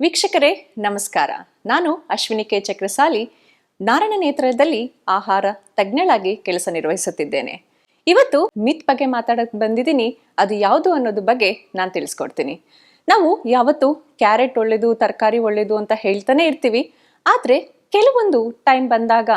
ವೀಕ್ಷಕರೇ, ನಮಸ್ಕಾರ. ನಾನು ಅಶ್ವಿನಿ ಕೆ. ಚಕ್ರಸಾಲಿ. ನಾರಾಯಣ ನೇತ್ರದಲ್ಲಿ ಆಹಾರ ತಜ್ಞಳಾಗಿ ಕೆಲಸ ನಿರ್ವಹಿಸುತ್ತಿದ್ದೇನೆ. ಇವತ್ತು ಮಿತ್ ಬಗ್ಗೆ ಮಾತಾಡಕ್ ಬಂದಿದ್ದೀನಿ. ಅದು ಯಾವುದು ಅನ್ನೋದು ಬಗ್ಗೆ ನಾನು ತಿಳಿಸ್ಕೊಡ್ತೀನಿ. ನಾವು ಯಾವತ್ತು ಕ್ಯಾರೆಟ್ ಒಳ್ಳೇದು, ತರಕಾರಿ ಒಳ್ಳೇದು ಅಂತ ಹೇಳ್ತಾನೆ ಇರ್ತೀವಿ. ಆದರೆ ಕೆಲವೊಂದು ಟೈಮ್ ಬಂದಾಗ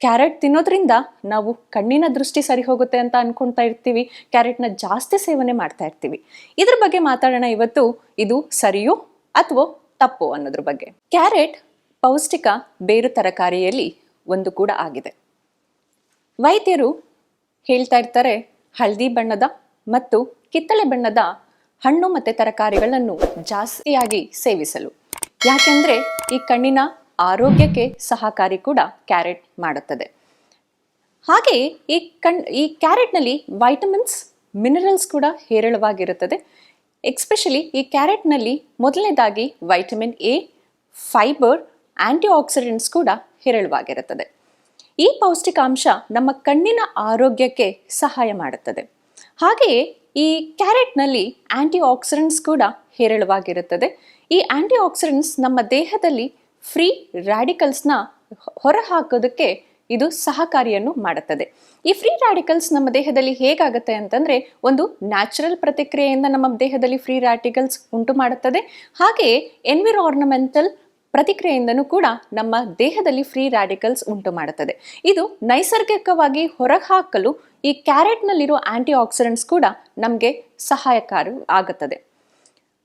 ಕ್ಯಾರೆಟ್ ತಿನ್ನೋದ್ರಿಂದ ನಾವು ಕಣ್ಣಿನ ದೃಷ್ಟಿ ಸರಿ ಹೋಗುತ್ತೆ ಅಂತ ಅನ್ಕೊಂತಾ ಇರ್ತೀವಿ. ಕ್ಯಾರೆಟ್ನ ಜಾಸ್ತಿ ಸೇವನೆ ಮಾಡ್ತಾ ಇರ್ತೀವಿ. ಇದ್ರ ಬಗ್ಗೆ ಮಾತಾಡೋಣ ಇವತ್ತು. ಇದು ಸರಿಯೋ ಅಥವಾ ತಪ್ಪು ಅನ್ನೋದ್ರ ಬಗ್ಗೆ. ಕ್ಯಾರೆಟ್ ಪೌಷ್ಟಿಕ ಬೇರು ತರಕಾರಿಯಲ್ಲಿ ಒಂದು ಕೂಡ ಆಗಿದೆ. ವೈದ್ಯರು ಹೇಳ್ತಾ ಇರ್ತಾರೆ, ಹಳದಿ ಬಣ್ಣದ ಮತ್ತು ಕಿತ್ತಳೆ ಬಣ್ಣದ ಹಣ್ಣು ಮತ್ತು ತರಕಾರಿಗಳನ್ನು ಜಾಸ್ತಿಯಾಗಿ ಸೇವಿಸಲು. ಯಾಕೆಂದರೆ ಈ ಕಣ್ಣಿನ ಆರೋಗ್ಯಕ್ಕೆ ಸಹಕಾರಿ ಕೂಡ ಕ್ಯಾರೆಟ್ ಮಾಡುತ್ತದೆ. ಹಾಗೆ ಈ ಕಣ್, ಈ ಕ್ಯಾರೆಟ್ನಲ್ಲಿ ವೈಟಮಿನ್ಸ್, ಮಿನರಲ್ಸ್ ಕೂಡ ಹೇರಳವಾಗಿರುತ್ತದೆ. ಎಕ್ಸ್ಪೆಷಲಿ ಈ ಕ್ಯಾರೆಟ್ನಲ್ಲಿ ಮೊದಲನೇದಾಗಿ vitamin A fibre antioxidants ಕೂಡ ಹೇರಳವಾಗಿರುತ್ತದೆ. ಈ ಪೌಷ್ಟಿಕಾಂಶ ನಮ್ಮ ಕಣ್ಣಿನ ಆರೋಗ್ಯಕ್ಕೆ ಸಹಾಯ ಮಾಡುತ್ತದೆ. ಹಾಗೆಯೇ ಈ ಕ್ಯಾರೆಟ್ನಲ್ಲಿ ಆ್ಯಂಟಿ ಆಕ್ಸಿಡೆಂಟ್ಸ್ ಕೂಡ ಹೇರಳವಾಗಿರುತ್ತದೆ. ಈ ಆ್ಯಂಟಿ ಆಕ್ಸಿಡೆಂಟ್ಸ್ ನಮ್ಮ ದೇಹದಲ್ಲಿ ಫ್ರೀ ರ್ಯಾಡಿಕಲ್ಸ್ನ ಹೊರಹಾಕೋದಕ್ಕೆ ಇದು ಸಹಕಾರಿಯನ್ನು ಮಾಡುತ್ತದೆ. ಈ ಫ್ರೀ ರಾಡಿಕಲ್ಸ್ ನಮ್ಮ ದೇಹದಲ್ಲಿ ಹೇಗಾಗುತ್ತೆ ಅಂತಂದ್ರೆ ಒಂದು ನ್ಯಾಚುರಲ್ ಪ್ರತಿಕ್ರಿಯೆಯಿಂದ ನಮ್ಮ ದೇಹದಲ್ಲಿ ಫ್ರೀ ರಾಡಿಕಲ್ಸ್ ಉಂಟು ಮಾಡುತ್ತದೆ. ಹಾಗೆಯೇ ಎನ್ವಿರಾರ್ನಮೆಂಟಲ್ ಪ್ರತಿಕ್ರಿಯೆಯಿಂದನೂ ಕೂಡ ನಮ್ಮ ದೇಹದಲ್ಲಿ ಫ್ರೀ ರಾಡಿಕಲ್ಸ್ ಉಂಟು ಮಾಡುತ್ತದೆ. ಇದು ನೈಸರ್ಗಿಕವಾಗಿ ಹೊರಹಾಕಲು ಈ ಕ್ಯಾರೆಟ್ನಲ್ಲಿರೋ ಆಂಟಿ ಆಕ್ಸಿಡೆಂಟ್ಸ್ ಕೂಡ ನಮಗೆ ಸಹಾಯಕಾರಿ ಆಗುತ್ತದೆ.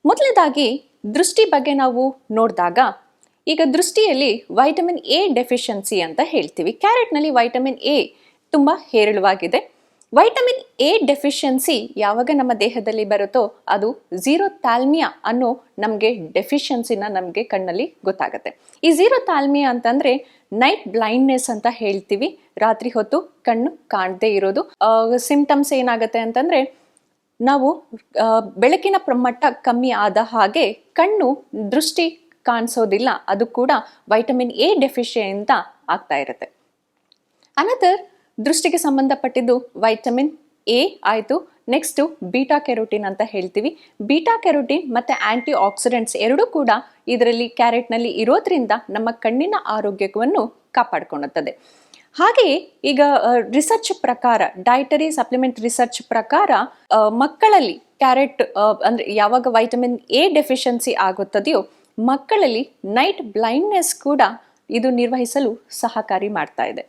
ಮೊದಲನೇದಾಗಿ ದೃಷ್ಟಿ ಬಗ್ಗೆ ನಾವು ನೋಡಿದಾಗ ಈಗ ದೃಷ್ಟಿಯಲ್ಲಿ ವೈಟಮಿನ್ ಎ ಡೆಫಿಷಿಯನ್ಸಿ ಅಂತ ಹೇಳ್ತೀವಿ. ಕ್ಯಾರೆಟ್ನಲ್ಲಿ ವೈಟಮಿನ್ ಎ ತುಂಬ ಹೇರಳವಾಗಿದೆ. ವೈಟಮಿನ್ ಎ ಡೆಫಿಷಿಯನ್ಸಿ ಯಾವಾಗ ನಮ್ಮ ದೇಹದಲ್ಲಿ ಬರುತ್ತೋ ಅದು ಝೀರೋ ತಾಲ್ಮಿಯಾ ಅನ್ನೋ ನಮಗೆ ಡೆಫಿಷಿಯನ್ಸಿನ ನಮಗೆ ಕಣ್ಣಲ್ಲಿ ಗೊತ್ತಾಗುತ್ತೆ. ಈ ಝೀರೋ ತಾಲ್ಮಿಯಾ ಅಂತಂದ್ರೆ ನೈಟ್ ಬ್ಲೈಂಡ್ನೆಸ್ ಅಂತ ಹೇಳ್ತೀವಿ. ರಾತ್ರಿ ಹೊತ್ತು ಕಣ್ಣು ಕಾಣದೇ ಇರೋದು. ಸಿಂಪ್ಟಮ್ಸ್ ಏನಾಗುತ್ತೆ ಅಂತಂದರೆ ನಾವು ಬೆಳಕಿನ ಪ್ರಮಟ್ಟ ಕಮ್ಮಿ ಆದ ಹಾಗೆ ಕಣ್ಣು ದೃಷ್ಟಿ ಕಾಣಿಸೋದಿಲ್ಲ. ಅದು ಕೂಡ ವೈಟಮಿನ್ ಎ ಡೆಫಿಷಿಯಂತ ಆಗ್ತಾ ಇರುತ್ತೆ. ಅನದರ್ ದೃಷ್ಟಿಗೆ ಸಂಬಂಧಪಟ್ಟಿದ್ದು ವೈಟಮಿನ್ ಎ ಆಯಿತು. ನೆಕ್ಸ್ಟು ಬೀಟಾ ಕೆರೋಟಿನ್ ಅಂತ ಹೇಳ್ತೀವಿ. ಬೀಟಾ ಕೆರೋಟಿನ್ ಮತ್ತು ಆ್ಯಂಟಿ ಆಕ್ಸಿಡೆಂಟ್ಸ್ ಎರಡೂ ಕೂಡ ಇದರಲ್ಲಿ ಕ್ಯಾರೆಟ್ನಲ್ಲಿ ಇರೋದ್ರಿಂದ ನಮ್ಮ ಕಣ್ಣಿನ ಆರೋಗ್ಯವನ್ನು ಕಾಪಾಡಿಕೊಳ್ಳುತ್ತದೆ. ಹಾಗೆಯೇ ಈಗ ರಿಸರ್ಚ್ ಪ್ರಕಾರ ಡೈಟರಿ ಸಪ್ಲಿಮೆಂಟ್ ರಿಸರ್ಚ್ ಪ್ರಕಾರ ಮಕ್ಕಳಲ್ಲಿ ಕ್ಯಾರೆಟ್ ಅಂದರೆ ಯಾವಾಗ ವೈಟಮಿನ್ ಎ ಡೆಫಿಷಿಯನ್ಸಿ ಆಗುತ್ತದೆಯೋ ಮಕ್ಕಳಲ್ಲಿ ನೈಟ್ ಬ್ಲೈಂಡ್ನೆಸ್ ಕೂಡ ಇದು ನಿರ್ವಹಿಸಲು ಸಹಕಾರಿ ಮಾಡ್ತಾ ಇದೆ.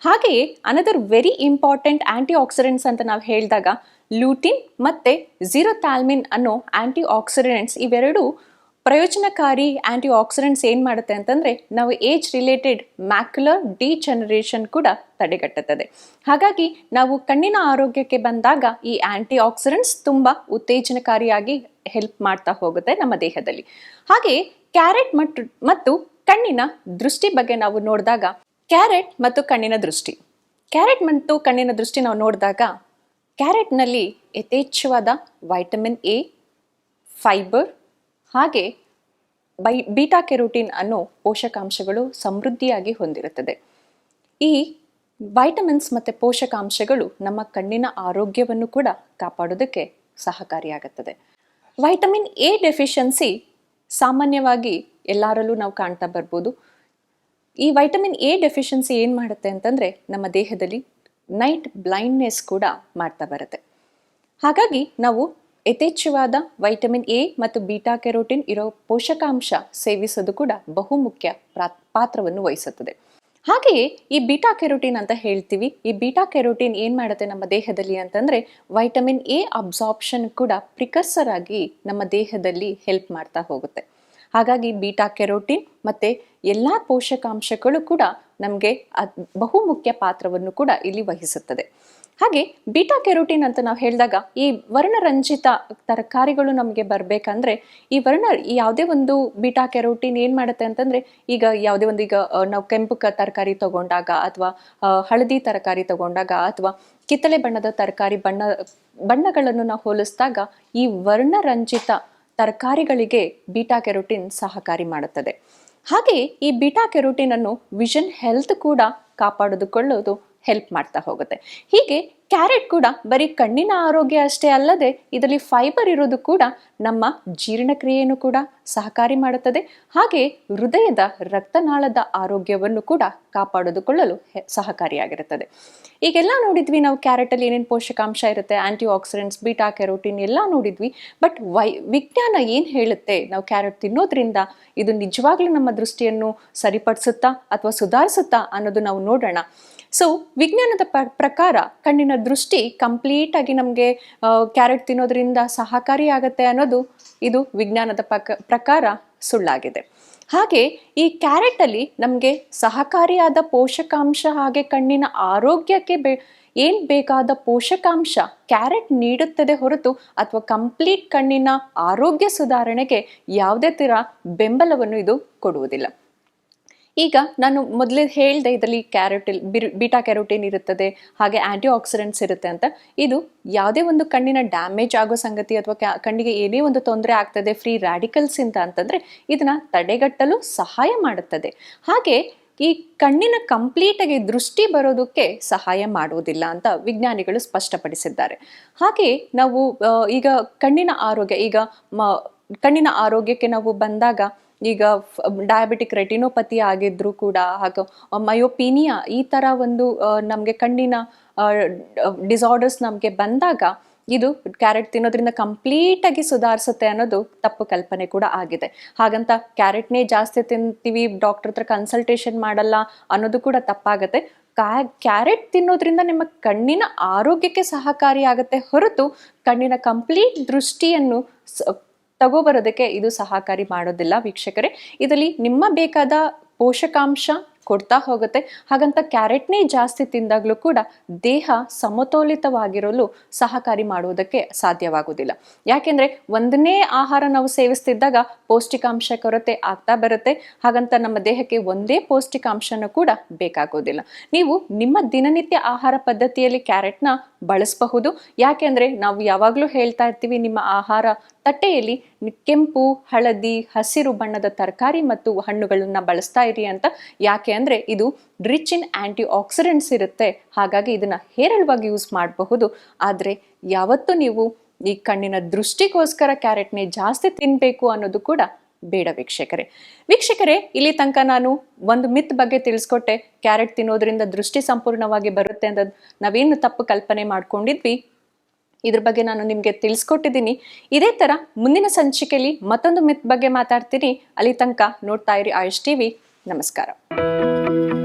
ಹಾಗೆಯೇ another very important antioxidants ಅಂತ ನಾವು ಹೇಳಿದಾಗ ಲೂಟಿನ್ ಮತ್ತೆ ಝೀರೋಥಾಲ್ಮಿನ್ ಅನ್ನೋ ಆಂಟಿ ಆಕ್ಸಿಡೆಂಟ್ಸ್ ಇವೆರಡು ಪ್ರಯೋಜನಕಾರಿ ಆ್ಯಂಟಿ ಆಕ್ಸಿಡೆಂಟ್ಸ್ ಏನು ಮಾಡುತ್ತೆ ಅಂತಂದರೆ, ನಾವು ಏಜ್ ರಿಲೇಟೆಡ್ ಮ್ಯಾಕ್ಯುಲರ್ ಡಿಜನರೇಷನ್ ಕೂಡ ತಡೆಗಟ್ಟುತ್ತದೆ. ಹಾಗಾಗಿ ನಾವು ಕಣ್ಣಿನ ಆರೋಗ್ಯಕ್ಕೆ ಬಂದಾಗ ಈ ಆ್ಯಂಟಿ ಆಕ್ಸಿಡೆಂಟ್ಸ್ ತುಂಬ ಉತ್ತೇಜನಕಾರಿಯಾಗಿ ಹೆಲ್ಪ್ ಮಾಡ್ತಾ ಹೋಗುತ್ತೆ ನಮ್ಮ ದೇಹದಲ್ಲಿ. ಹಾಗೆ ಕ್ಯಾರೆಟ್ ಮತ್ತು ಮತ್ತು ಕಣ್ಣಿನ ದೃಷ್ಟಿ ಬಗ್ಗೆ ನಾವು ನೋಡಿದಾಗ, ಕ್ಯಾರೆಟ್ ಮತ್ತು ಕಣ್ಣಿನ ದೃಷ್ಟಿ. ಕ್ಯಾರೆಟ್ ಮತ್ತು ಕಣ್ಣಿನ ದೃಷ್ಟಿ ನಾವು ನೋಡಿದಾಗ, ಕ್ಯಾರೆಟ್ನಲ್ಲಿ ಯಥೇಚ್ಛವಾದ ವೈಟಮಿನ್ ಎ ಫೈಬರ್ ಹಾಗೆ ಬೈ ಬೀಟಾ ಕೆರೋಟಿನ್ ಅನ್ನೋ ಪೋಷಕಾಂಶಗಳು ಸಮೃದ್ಧಿಯಾಗಿ ಹೊಂದಿರುತ್ತದೆ. ಈ ವೈಟಮಿನ್ಸ್ ಮತ್ತು ಪೋಷಕಾಂಶಗಳು ನಮ್ಮ ಕಣ್ಣಿನ ಆರೋಗ್ಯವನ್ನು ಕೂಡ ಕಾಪಾಡೋದಕ್ಕೆ ಸಹಕಾರಿಯಾಗುತ್ತದೆ. ವೈಟಮಿನ್ ಎ ಡೆಫಿಷಿಯನ್ಸಿ ಸಾಮಾನ್ಯವಾಗಿ ಎಲ್ಲರಲ್ಲೂ ನಾವು ಕಾಣ್ತಾ ಬರ್ಬೋದು. ಈ ವೈಟಮಿನ್ ಎ ಡೆಫಿಷಿಯನ್ಸಿ ಏನು ಮಾಡುತ್ತೆ ಅಂತಂದರೆ ನಮ್ಮ ದೇಹದಲ್ಲಿ ನೈಟ್ ಬ್ಲೈಂಡ್ನೆಸ್ ಕೂಡ ಮಾಡ್ತಾ ಬರುತ್ತೆ. ಹಾಗಾಗಿ ನಾವು ಯಥೇಚ್ಛವಾದ ವೈಟಮಿನ್ ಎ ಮತ್ತು ಬೀಟಾ ಕೆರೋಟಿನ್ ಇರೋ ಪೋಷಕಾಂಶ ಸೇವಿಸೋದು ಕೂಡ ಬಹುಮುಖ್ಯ ಪಾತ್ರವನ್ನು ವಹಿಸುತ್ತದೆ. ಹಾಗೆಯೇ ಈ ಬೀಟಾ ಕೆರೋಟಿನ್ ಅಂತ ಹೇಳ್ತೀವಿ. ಈ ಬೀಟಾ ಕೆರೋಟಿನ್ ಏನು ಮಾಡುತ್ತೆ ನಮ್ಮ ದೇಹದಲ್ಲಿ ಅಂತಂದ್ರೆ ವೈಟಮಿನ್ ಎ ಅಬ್ಸಾರ್ಪ್ಷನ್ ಕೂಡ ಪ್ರಿಕರ್ಸರ್ ಆಗಿ ನಮ್ಮ ದೇಹದಲ್ಲಿ ಹೆಲ್ಪ್ ಮಾಡ್ತಾ ಹೋಗುತ್ತೆ. ಹಾಗಾಗಿ ಬೀಟಾ ಕೆರೋಟಿನ್ ಮತ್ತೆ ಎಲ್ಲಾ ಪೋಷಕಾಂಶಗಳು ಕೂಡ ನಮಗೆ ಬಹುಮುಖ್ಯ ಪಾತ್ರವನ್ನು ಕೂಡ ಇಲ್ಲಿ ವಹಿಸುತ್ತದೆ. ಹಾಗೆ ಬೀಟಾ ಕೆರೋಟಿನ್ ಅಂತ ನಾವು ಹೇಳಿದಾಗ ಈ ವರ್ಣರಂಜಿತ ತರಕಾರಿಗಳು ನಮಗೆ ಬರಬೇಕಂದ್ರೆ ಈ ವರ್ಣ ಯಾವುದೇ ಒಂದು ಬೀಟಾ ಕೆರೋಟಿನ್ ಏನು ಮಾಡುತ್ತೆ ಅಂತಂದರೆ ಈಗ ಯಾವುದೇ ಒಂದು ಈಗ ನಾವು ಕೆಂಪು ತರಕಾರಿ ತಗೊಂಡಾಗ ಅಥವಾ ಹಳದಿ ತರಕಾರಿ ತಗೊಂಡಾಗ ಅಥವಾ ಕಿತ್ತಳೆ ಬಣ್ಣದ ತರಕಾರಿ ಬಣ್ಣ, ಬಣ್ಣಗಳನ್ನು ನಾವು ಹೋಲಿಸಿದಾಗ ಈ ವರ್ಣರಂಜಿತ ತರಕಾರಿಗಳಿಗೆ ಬೀಟಾ ಕೆರೋಟಿನ್ ಸಹಕಾರಿ ಮಾಡುತ್ತದೆ. ಹಾಗೆ ಈ ಬೀಟಾ ಕೆರೋಟಿನ್ ಅನ್ನು ವಿಷನ್ ಹೆಲ್ತ್ ಕೂಡ ಕಾಪಾಡಿದುಕೊಳ್ಳೋದು ಹೆಲ್ಪ್ ಮಾಡ್ತಾ ಹೋಗುತ್ತೆ. ಹೀಗೆ ಕ್ಯಾರೆಟ್ ಕೂಡ ಬರೀ ಕಣ್ಣಿನ ಆರೋಗ್ಯ ಅಷ್ಟೇ ಅಲ್ಲದೆ ಇದರಲ್ಲಿ ಫೈಬರ್ ಇರೋದು ಕೂಡ ನಮ್ಮ ಜೀರ್ಣಕ್ರಿಯೆಯನ್ನು ಕೂಡ ಸಹಕಾರಿ ಮಾಡುತ್ತದೆ. ಹಾಗೆ ಹೃದಯದ ರಕ್ತನಾಳದ ಆರೋಗ್ಯವನ್ನು ಕೂಡ ಕಾಪಾಡಿಕೊಳ್ಳಲು ಹೆ- ಸಹಕಾರಿಯಾಗಿರುತ್ತದೆ. ಈಗೆಲ್ಲ ನೋಡಿದ್ವಿ ನಾವು ಕ್ಯಾರೆಟಲ್ಲಿ ಏನೇನು ಪೋಷಕಾಂಶ ಇರುತ್ತೆ ಆಂಟಿ ಆಕ್ಸಿಡೆಂಟ್ಸ್ ಬೀಟಾ ಕೆರೋಟಿನ್ ಎಲ್ಲ ನೋಡಿದ್ವಿ. ಬಟ್ ವೈ, ವಿಜ್ಞಾನ ಏನು ಹೇಳುತ್ತೆ ನಾವು ಕ್ಯಾರೆಟ್ ತಿನ್ನೋದ್ರಿಂದ ಇದು ನಿಜವಾಗ್ಲೂ ನಮ್ಮ ದೃಷ್ಟಿಯನ್ನು ಸರಿಪಡಿಸುತ್ತಾ ಅಥವಾ ಸುಧಾರಿಸುತ್ತಾ ಅನ್ನೋದು ನಾವು ನೋಡೋಣ. ಸೊ, ವಿಜ್ಞಾನದ ಪ್ರಕಾರ ಕಣ್ಣಿನ ದೃಷ್ಟಿ ಕಂಪ್ಲೀಟ್ ಆಗಿ ನಮಗೆ ಕ್ಯಾರೆಟ್ ತಿನ್ನೋದ್ರಿಂದ ಸಹಕಾರಿ ಆಗತ್ತೆ ಅನ್ನೋದು ಇದು ವಿಜ್ಞಾನದ ಪಕ ಪ್ರಕಾರ ಸುಳ್ಳಾಗಿದೆ. ಹಾಗೆ ಈ ಕ್ಯಾರೆಟಲ್ಲಿ ನಮಗೆ ಸಹಕಾರಿಯಾದ ಪೋಷಕಾಂಶ ಹಾಗೆ ಕಣ್ಣಿನ ಆರೋಗ್ಯಕ್ಕೆ ಬೇ, ಏನು ಬೇಕಾದ ಪೋಷಕಾಂಶ ಕ್ಯಾರೆಟ್ ನೀಡುತ್ತದೆ ಹೊರತು ಅಥವಾ ಕಂಪ್ಲೀಟ್ ಕಣ್ಣಿನ ಆರೋಗ್ಯ ಸುಧಾರಣೆಗೆ ಯಾವುದೇ ಥರ ಬೆಂಬಲವನ್ನು ಇದು ಕೊಡುವುದಿಲ್ಲ. ಈಗ ನಾನು ಮೊದಲೇ ಹೇಳಿದೆ ಇದರಲ್ಲಿ ಕ್ಯಾರೆಟ್ ಬೀಟಾ ಕ್ಯಾರೋಟಿನ್ ಇರುತ್ತದೆ, ಹಾಗೆ ಆಂಟಿ ಆಕ್ಸಿಡೆಂಟ್ಸ್ ಇರುತ್ತೆ ಅಂತ. ಇದು ಯಾವುದೇ ಒಂದು ಕಣ್ಣಿನ ಡ್ಯಾಮೇಜ್ ಆಗೋ ಸಂಗತಿ ಅಥವಾ ಕಣ್ಣಿಗೆ ಏನೇ ಒಂದು ತೊಂದರೆ ಆಗ್ತದೆ, ಫ್ರೀ ರ್ಯಾಡಿಕಲ್ಸ್ ಅಂತ ಅಂತಂದ್ರೆ ಇದನ್ನ ತಡೆಗಟ್ಟಲು ಸಹಾಯ ಮಾಡುತ್ತದೆ. ಹಾಗೆ ಈ ಕಣ್ಣಿನ ಕಂಪ್ಲೀಟ್ ಆಗಿ ದೃಷ್ಟಿ ಬರೋದಕ್ಕೆ ಸಹಾಯ ಮಾಡುವುದಿಲ್ಲ ಅಂತ ವಿಜ್ಞಾನಿಗಳು ಸ್ಪಷ್ಟಪಡಿಸಿದ್ದಾರೆ. ಹಾಗೆ ನಾವು ಈಗ ಕಣ್ಣಿನ ಆರೋಗ್ಯ, ಈಗ ಕಣ್ಣಿನ ಆರೋಗ್ಯಕ್ಕೆ ನಾವು ಬಂದಾಗ ಈಗ ಡಯಾಬಿಟಿಕ್ ರೆಟಿನೋಪತಿ ಆಗಿದ್ರು ಕೂಡ ಹಾಗೂ ಮಯೋಪೀನಿಯಾ ಈ ಥರ ಒಂದು ನಮಗೆ ಕಣ್ಣಿನ ಡಿಸಾರ್ಡರ್ಸ್ ನಮಗೆ ಬಂದಾಗ ಇದು ಕ್ಯಾರೆಟ್ ತಿನ್ನೋದ್ರಿಂದ ಕಂಪ್ಲೀಟ್ ಆಗಿ ಸುಧಾರಿಸುತ್ತೆ ಅನ್ನೋದು ತಪ್ಪು ಕಲ್ಪನೆ ಕೂಡ ಆಗಿದೆ. ಹಾಗಂತ ಕ್ಯಾರೆಟ್ನೇ ಜಾಸ್ತಿ ತಿಂತೀವಿ ಡಾಕ್ಟರ್ ಹತ್ರ ಕನ್ಸಲ್ಟೇಷನ್ ಮಾಡಲ್ಲ ಅನ್ನೋದು ಕೂಡ ತಪ್ಪಾಗತ್ತೆ. ಕ್ಯಾ- ಕ್ಯಾರೆಟ್ ತಿನ್ನೋದ್ರಿಂದ ನಿಮ್ಮ ಕಣ್ಣಿನ ಆರೋಗ್ಯಕ್ಕೆ ಸಹಕಾರಿ ಆಗುತ್ತೆ ಹೊರತು ಕಣ್ಣಿನ ಕಂಪ್ಲೀಟ್ ದೃಷ್ಟಿಯನ್ನು ತಗೋಬರೋದಕ್ಕೆ ಇದು ಸಹಕಾರಿ ಮಾಡೋದಿಲ್ಲ ವೀಕ್ಷಕರೇ. ಇದರಲ್ಲಿ ನಿಮ್ಮ ಬೇಕಾದ ಪೋಷಕಾಂಶ ಕೊಡ್ತಾ ಹೋಗುತ್ತೆ. ಹಾಗಂತ ಕ್ಯಾರೆಟ್ನೇ ಜಾಸ್ತಿ ತಿಂದಾಗಲೂ ಕೂಡ ದೇಹ ಸಮತೋಲಿತವಾಗಿರಲು ಸಹಕಾರಿ ಮಾಡುವುದಕ್ಕೆ ಸಾಧ್ಯವಾಗುವುದಿಲ್ಲ. ಯಾಕೆಂದರೆ ಒಂದನೇ ಆಹಾರ ನಾವು ಸೇವಿಸ್ತಿದ್ದಾಗ ಪೌಷ್ಟಿಕಾಂಶ ಕೊರತೆ ಆಗ್ತಾ ಬರುತ್ತೆ. ಹಾಗಂತ ನಮ್ಮ ದೇಹಕ್ಕೆ ಒಂದೇ ಪೌಷ್ಟಿಕಾಂಶನೂ ಕೂಡ ಬೇಕಾಗೋದಿಲ್ಲ ನೀವು ನಿಮ್ಮ ದಿನನಿತ್ಯ ಆಹಾರ ಪದ್ಧತಿಯಲ್ಲಿ ಕ್ಯಾರೆಟ್ನ ಬಳಸಬಹುದು. ಯಾಕೆಂದ್ರೆ ನಾವು ಯಾವಾಗಲೂ ಹೇಳ್ತಾ ಇರ್ತೀವಿ ನಿಮ್ಮ ಆಹಾರ ತಟ್ಟೆಯಲ್ಲಿ ಕೆಂಪು, ಹಳದಿ, ಹಸಿರು ಬಣ್ಣದ ತರಕಾರಿ ಮತ್ತು ಹಣ್ಣುಗಳನ್ನು ಬಳಸ್ತಾ ಇರಿ ಅಂತ. ಯಾಕೆ ಅಂದ್ರೆ ಇದು ರಿಚ್ ಇನ್ ಆಂಟಿ ಆಕ್ಸಿಡೆಂಟ್ಸ್ ಇರುತ್ತೆ. ಹಾಗಾಗಿ ಇದನ್ನ ಹೇರಳವಾಗಿ ಯೂಸ್ ಮಾಡಬಹುದು. ಆದರೆ ಯಾವತ್ತೂ ನೀವು ಈ ಕಣ್ಣಿನ ದೃಷ್ಟಿಗೋಸ್ಕರ ಕ್ಯಾರೆಟ್ನೇ ಜಾಸ್ತಿ ತಿನ್ನಬೇಕು ಅನ್ನೋದು ಕೂಡ ಬೇಡ ವೀಕ್ಷಕರೇ. ವೀಕ್ಷಕರೇ, ಇಲ್ಲಿ ತನಕ ನಾನು ಒಂದು ಮಿತ್ ಬಗ್ಗೆ ತಿಳಿಸ್ಕೊಟ್ಟೆ. ಕ್ಯಾರೆಟ್ ತಿನ್ನೋದ್ರಿಂದ ದೃಷ್ಟಿ ಸಂಪೂರ್ಣವಾಗಿ ಬರುತ್ತೆ ಅಂತ ನಾವೇನು ತಪ್ಪು ಕಲ್ಪನೆ ಮಾಡ್ಕೊಂಡಿದ್ವಿ. ಇದ್ರ ಬಗ್ಗೆ ನಾನು ನಿಮಗೆ ತಿಳಿಸ್ಕೊಟ್ಟಿದ್ದೀನಿ. ಇದೇ ಥರ ಮುಂದಿನ ಸಂಚಿಕೆಯಲ್ಲಿ ಮತ್ತೊಂದು ಮಿತ್ ಬಗ್ಗೆ ಮಾತಾಡ್ತೀನಿ. ಅಲ್ಲಿ ತನಕ ನೋಡ್ತಾ ಇರಿ ಆಯುಷ್ ಟಿವಿ. ನಮಸ್ಕಾರ. Thank you.